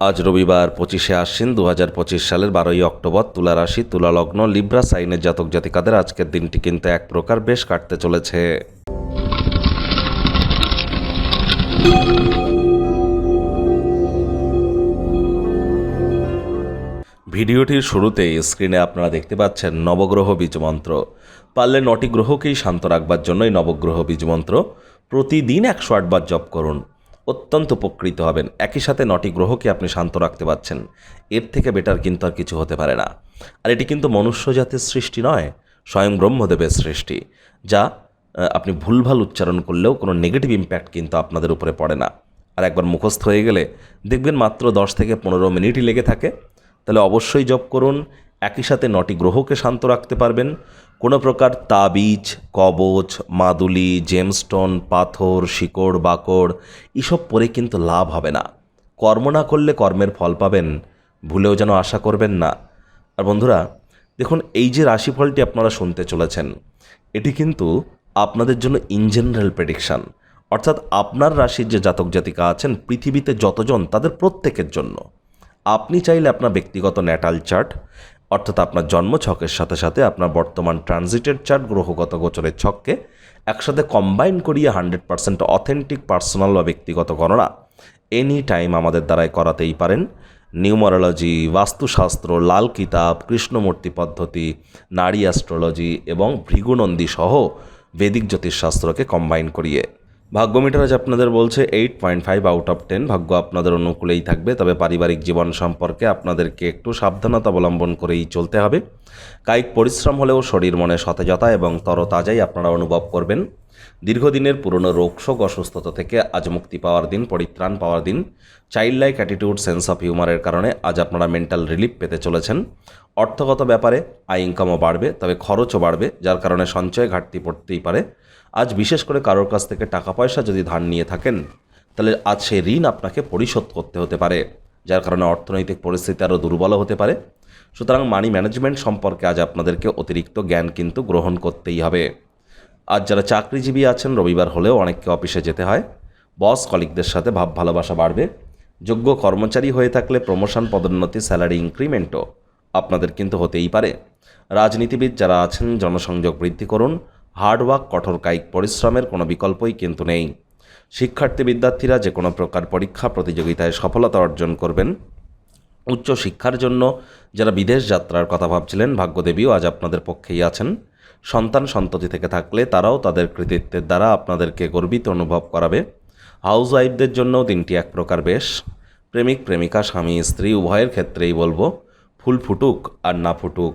আজ রবিবার পঁচিশে আশ্বিন দু হাজার পঁচিশ সালের বারোই অক্টোবর তুলা রাশি, তুলা লগ্ন, লিব্রা, সাইনের জাতক জাতিকাদের আজকের দিনটি কিন্তু এক প্রকার বেশ কাটতে চলেছে। ভিডিওটির শুরুতেই স্ক্রিনে আপনারা দেখতে পাচ্ছেন নবগ্রহ বীজমন্ত্র পারলে নটি গ্রহকেই শান্ত রাখবার জন্যই নবগ্রহ বীজমন্ত্র প্রতিদিন একশো আটবার জপ করুন। অত্যন্ত উপকৃত হবেন। একই সাথে নটি গ্রহকে আপনি শান্ত রাখতে পারছেন। এর থেকে বেটার কিন্তু আর কিছু হতে পারে না। আর এটি কিন্তু মনুষ্য জাতির সৃষ্টি নয়, স্বয়ং ব্রহ্মদেবের সৃষ্টি, যা আপনি ভুলভাল উচ্চারণ করলেও কোনো নেগেটিভ ইম্প্যাক্ট কিন্তু আপনাদের উপরে পড়ে না। আর একবার মুখস্থ হয়ে গেলে দেখবেন মাত্র দশ থেকে পনেরো মিনিটই লেগে থাকে। তাহলে অবশ্যই জব করুন একই সাথে নটি গ্রহকে শান্ত রাখতে পারবেন। কোনো প্রকার তাবিজ, কবচ, মাদুলি জেমস্টোন পাথর, শিকড়, বাকড়, এসব পরে কিন্তু লাভ হবে না। কর্ম না করলে কর্মের ফল পাবেন, ভুলেও যেন আশা করবেন না। আর বন্ধুরা, দেখুন, এই যে রাশিফলটি আপনারা শুনতে চলেছেন, এটি কিন্তু আপনাদের জন্য ইন জেনারেল প্রেডিকশান অর্থাৎ আপনার রাশির যে জাতক জাতিকা আছেন, পৃথিবীতে যতজন, তাদের প্রত্যেকের জন্য। আপনি চাইলে আপনার ব্যক্তিগত ন্যাটাল চার্ট অর্থাৎ আপনার জন্ম ছকের সাথে সাথে আপনার বর্তমান ট্রানজিটের চার্ট, গ্রহগত গোচরের ছককে একসাথে কম্বাইন করিয়ে হান্ড্রেড পার্সেন্ট অথেন্টিক পার্সোনাল বা ব্যক্তিগত গণনা এনি টাইম আমাদের দ্বারাই করাতেই পারেন। নিউমারোলজি বাস্তুশাস্ত্র, লাল কিতাব, কৃষ্ণমূর্তি পদ্ধতি, নারী অ্যাস্ট্রোলজি এবং ভৃগুনন্দী সহ বেদিক জ্যোতিষশাস্ত্রকে কম্বাইন করিয়ে। ভাগ্য মিটার আজ আপনাদের বলছে eight point five out of ten ভাগ্য আপনাদের অনুকূলেই থাকবে, তবে পারিবারিক জীবন সম্পর্কে আপনাদেরকে একটু সাবধানতা অবলম্বন করেই চলতে হবে। কায়িক পরিশ্রম হলেও শরীর মনে সতেজতা এবং তরতাজাই আপনারা অনুভব করবেন। দীর্ঘদিনের পুরনো রোগশোক অসুস্থতা থেকে আজ মুক্তি পাওয়ার দিন, পরিত্রাণ পাওয়ার দিন। Child like attitude sense of হিউমারের কারণে আজ আপনারা মেন্টাল রিলিফ পেতে চলেছেন। অর্থগত ব্যাপারে আয় ইনকামও বাড়বে, তবে খরচও বাড়বে, যার কারণে সঞ্চয় ঘাটতি পড়তেই পারে। আজ বিশেষ করে কারোর কাছ থেকে টাকা পয়সা যদি ধার নিয়ে থাকেন, তাহলে আজ সেই ঋণ আপনাকে পরিশোধ করতে হতে পারে, যার কারণে অর্থনৈতিক পরিস্থিতি আরও দুর্বল হতে পারে। সুতরাং মানি ম্যানেজমেন্ট সম্পর্কে আজ আপনাদেরকে অতিরিক্ত জ্ঞান কিন্তু গ্রহণ করতেই হবে। আজ যারা চাকরিজীবী আছেন, রবিবার হলেও অনেককে অফিসে যেতে হয়। বস কলিকদের সাথে ভাব ভালোবাসা বাড়বে। যোগ্য কর্মচারী হয়ে থাকলে প্রমোশন পদোন্নতি স্যালারি ইনক্রিমেন্টও আপনাদের কিন্তু হতেই পারে। রাজনীতিবিদ যারা আছেন, জনসংযোগ বৃদ্ধি করুন হার্ডওয়ার্ক কঠোর কায়িক পরিশ্রমের কোনো বিকল্পই কিন্তু নেই। শিক্ষার্থী বিদ্যার্থীরা যে কোনো প্রকার পরীক্ষা প্রতিযোগিতায় সফলতা অর্জন করবেন। উচ্চ শিক্ষার জন্য যারা বিদেশ যাত্রার কথা ভাবছিলেন, ভাগ্যদেবীও আজ আপনাদের পক্ষেই আছেন। সন্তান সন্ততি থেকে থাকলে তারাও তাদের কৃতিত্বের দ্বারা আপনাদেরকে গর্বিত অনুভব করাবে। হাউস ওয়াইফদের জন্যও দিনটি এক প্রকার বেশ। প্রেমিক, প্রেমিকা, স্বামী, স্ত্রী, উভয়ের ক্ষেত্রেই বলব, ফুল ফুটুক আর না ফুটুক।